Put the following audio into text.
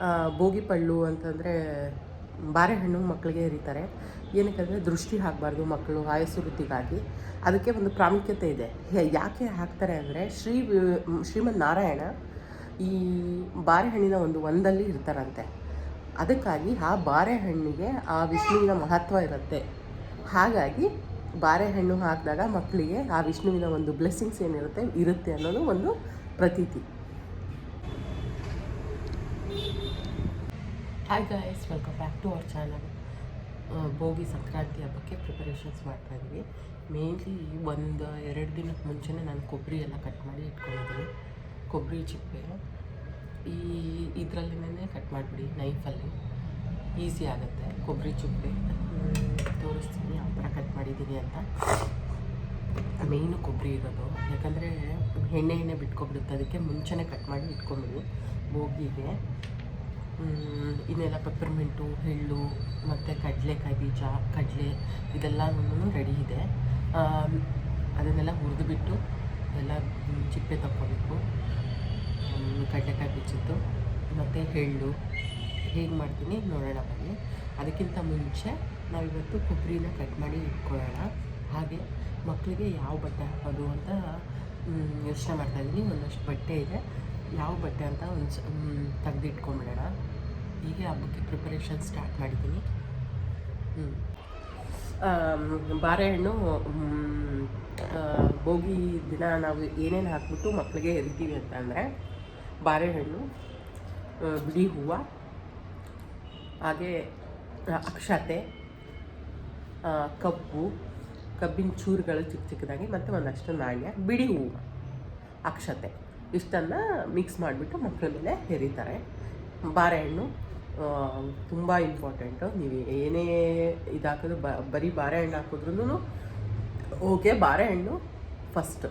ಆ, ಬೋಗಿ ಪಳ್ಳು ಅಂತಂದರೆ ಬಾರೆಹಣ್ಣು ಮಕ್ಕಳಿಗೆ ಎರಿತಾರೆ. ಏನಕ್ಕಂದರೆ ದೃಷ್ಟಿ ಹಾಕಬಾರ್ದು ಮಕ್ಕಳು ಆಯಸ್ಸು ವೃದ್ಧಿಗಾಗಿ. ಅದಕ್ಕೆ ಒಂದು ಪ್ರಾಮುಖ್ಯತೆ ಇದೆ. ಯಾಕೆ ಹಾಕ್ತಾರೆ ಅಂದರೆ ಶ್ರೀ ಶ್ರೀಮನ್ ನಾರಾಯಣ ಈ ಬಾರೆಹಣ್ಣಿನ ಒಂದು ಒಂದಲ್ಲಿ ಇರ್ತಾರಂತೆ. ಅದಕ್ಕಾಗಿ ಆ ಬಾರೆಹಣ್ಣಿಗೆ ಆ ವಿಷ್ಣುವಿನ ಮಹತ್ವ ಇರುತ್ತೆ. ಹಾಗಾಗಿ ಬಾರೆಹಣ್ಣು ಹಾಕಿದಾಗ ಮಕ್ಕಳಿಗೆ ಆ ವಿಷ್ಣುವಿನ ಒಂದು ಬ್ಲೆಸ್ಸಿಂಗ್ಸ್ ಏನಿರುತ್ತೆ ಇರುತ್ತೆ ಅನ್ನೋದು ಒಂದು ಪ್ರತೀತಿ. Hi guys welcome back to our channel Bhogi Sankranti ಹಬ್ಬಕ್ಕೆ ಪ್ರಿಪರೇಷನ್ಸ್ ಮಾಡ್ತಾ ಇದ್ದೀವಿ ಮೇನ್ಲಿ ಒಂದು ಎರಡು ದಿನಕ್ಕೆ ಮುಂಚೆನೇ ನಾನು ಕೊಬ್ಬರಿ ಎಲ್ಲ ಕಟ್ ಮಾಡಿ ಇಟ್ಕೊಂಡಿದ್ದೀನಿ. ಕೊಬ್ಬರಿ ಚಿಪ್ಪೆ. ಈ ಇದರಲ್ಲಿನೇ ಕಟ್ ಮಾಡಿಬಿಡಿ ನೈಫಲ್ಲಿ ಈಸಿ ಆಗುತ್ತೆ. ಕೊಬ್ಬರಿ ಚಿಪ್ಪೆ. ತೋರಿಸ್ತೀನಿ ಯಾವ ಥರ ಕಟ್ ಮಾಡಿದ್ದೀನಿ ಅಂತ. ಮೇಯ್ನು ಕೊಬ್ಬರಿ ಇರೋದು. ಯಾಕಂದರೆ ಎಣ್ಣೆ ಎಣ್ಣೆ ಬಿಟ್ಕೊಬಿಡುತ್ತೆ. ಅದಕ್ಕೆ ಮುಂಚೆನೇ ಕಟ್ ಮಾಡಿ ಇಟ್ಕೊಂಬಿಡಿ ಭೋಗಿಗೆ ಇನ್ನೆಲ್ಲ ಪೆಪ್ಪರ್ಮೆಂಟು ಎಳ್ಳು ಮತ್ತು ಕಡಲೆಕಾಯಿ ಬೀಜ, ಕಡಲೆ ಇದೆಲ್ಲನೂ ರೆಡಿ ಇದೆ. ಅದನ್ನೆಲ್ಲ ಹುರಿದುಬಿಟ್ಟು ಎಲ್ಲ ಚಿಪ್ಪೆ ತಕ್ಕೋಬೇಕು. ಕಡಲೆಕಾಯಿ ಬೀಜದ್ದು, ಮತ್ತು ಎಳ್ಳು. ಹೇಗೆ ಮಾಡ್ತೀನಿ ನೋಡೋಣ ಬನ್ನಿ. ಅದಕ್ಕಿಂತ ಮುಂಚೆ ನಾವಿವತ್ತು ಕೊಬ್ಬರಿನ ಕಟ್ ಮಾಡಿ ಇಟ್ಕೊಳ್ಳೋಣ. ಹಾಗೆ ಮಕ್ಕಳಿಗೆ ಯಾವ ಬಟ್ಟೆ ಹಾಕೋದು ಅಂತ ಯೋಚನೆ ಮಾಡ್ತಾಯಿದ್ದೀನಿ ಒಂದಷ್ಟು ಬಟ್ಟೆ ಇದೆ. ಯಾವ ಬಟ್ಟೆ ಅಂತ ಒಂದು ತೆಗೆದಿಟ್ಕೊಂಬಿಡೋಣ. ಹೀಗೆ ಹಬ್ಬಕ್ಕೆ ಪ್ರಿಪರೇಷನ್ ಸ್ಟಾರ್ಟ್ ಮಾಡಿದ್ದೀನಿ. ಹ್ಞೂ ಬಾಳೆಹಣ್ಣು ಭೋಗಿ ದಿನ ನಾವು ಏನೇನು ಹಾಕ್ಬಿಟ್ಟು ಮಕ್ಕಳಿಗೆ ಎರಿತೀವಿ ಅಂತ ಅಂದರೆ, ಬಾಳೆಹಣ್ಣು ಬಿಳಿ ಹೂವು, ಹಾಗೆ ಅಕ್ಷತೆ ಕಬ್ಬು, ಕಬ್ಬಿನ ಚೂರುಗಳು ಚಿಕ್ಕ ಚಿಕ್ಕದಾಗಿ ಮತ್ತು ಒಂದಷ್ಟು ನಾಣ್ಯ ಬಿಡಿ ಹೂವು, ಅಕ್ಷತೆ. ಇಷ್ಟನ್ನು ಮಿಕ್ಸ್ ಮಾಡಿಬಿಟ್ಟು ಮಕ್ಕಳ ಮೇಲೆ ಹೆರಿತಾರೆ. ಬಾರೆಹಣ್ಣು ತುಂಬ ಇಂಪಾರ್ಟೆಂಟು ನೀವು ಏನೇ ಇದಾಕಿದ್ರು ಬ, ಬರೀ ಬಾರೆಹಣ್ಣು ಹಾಕಿದ್ರೂ ಓಕೆ ಬಾರೆಹಣ್ಣು ಫಸ್ಟ್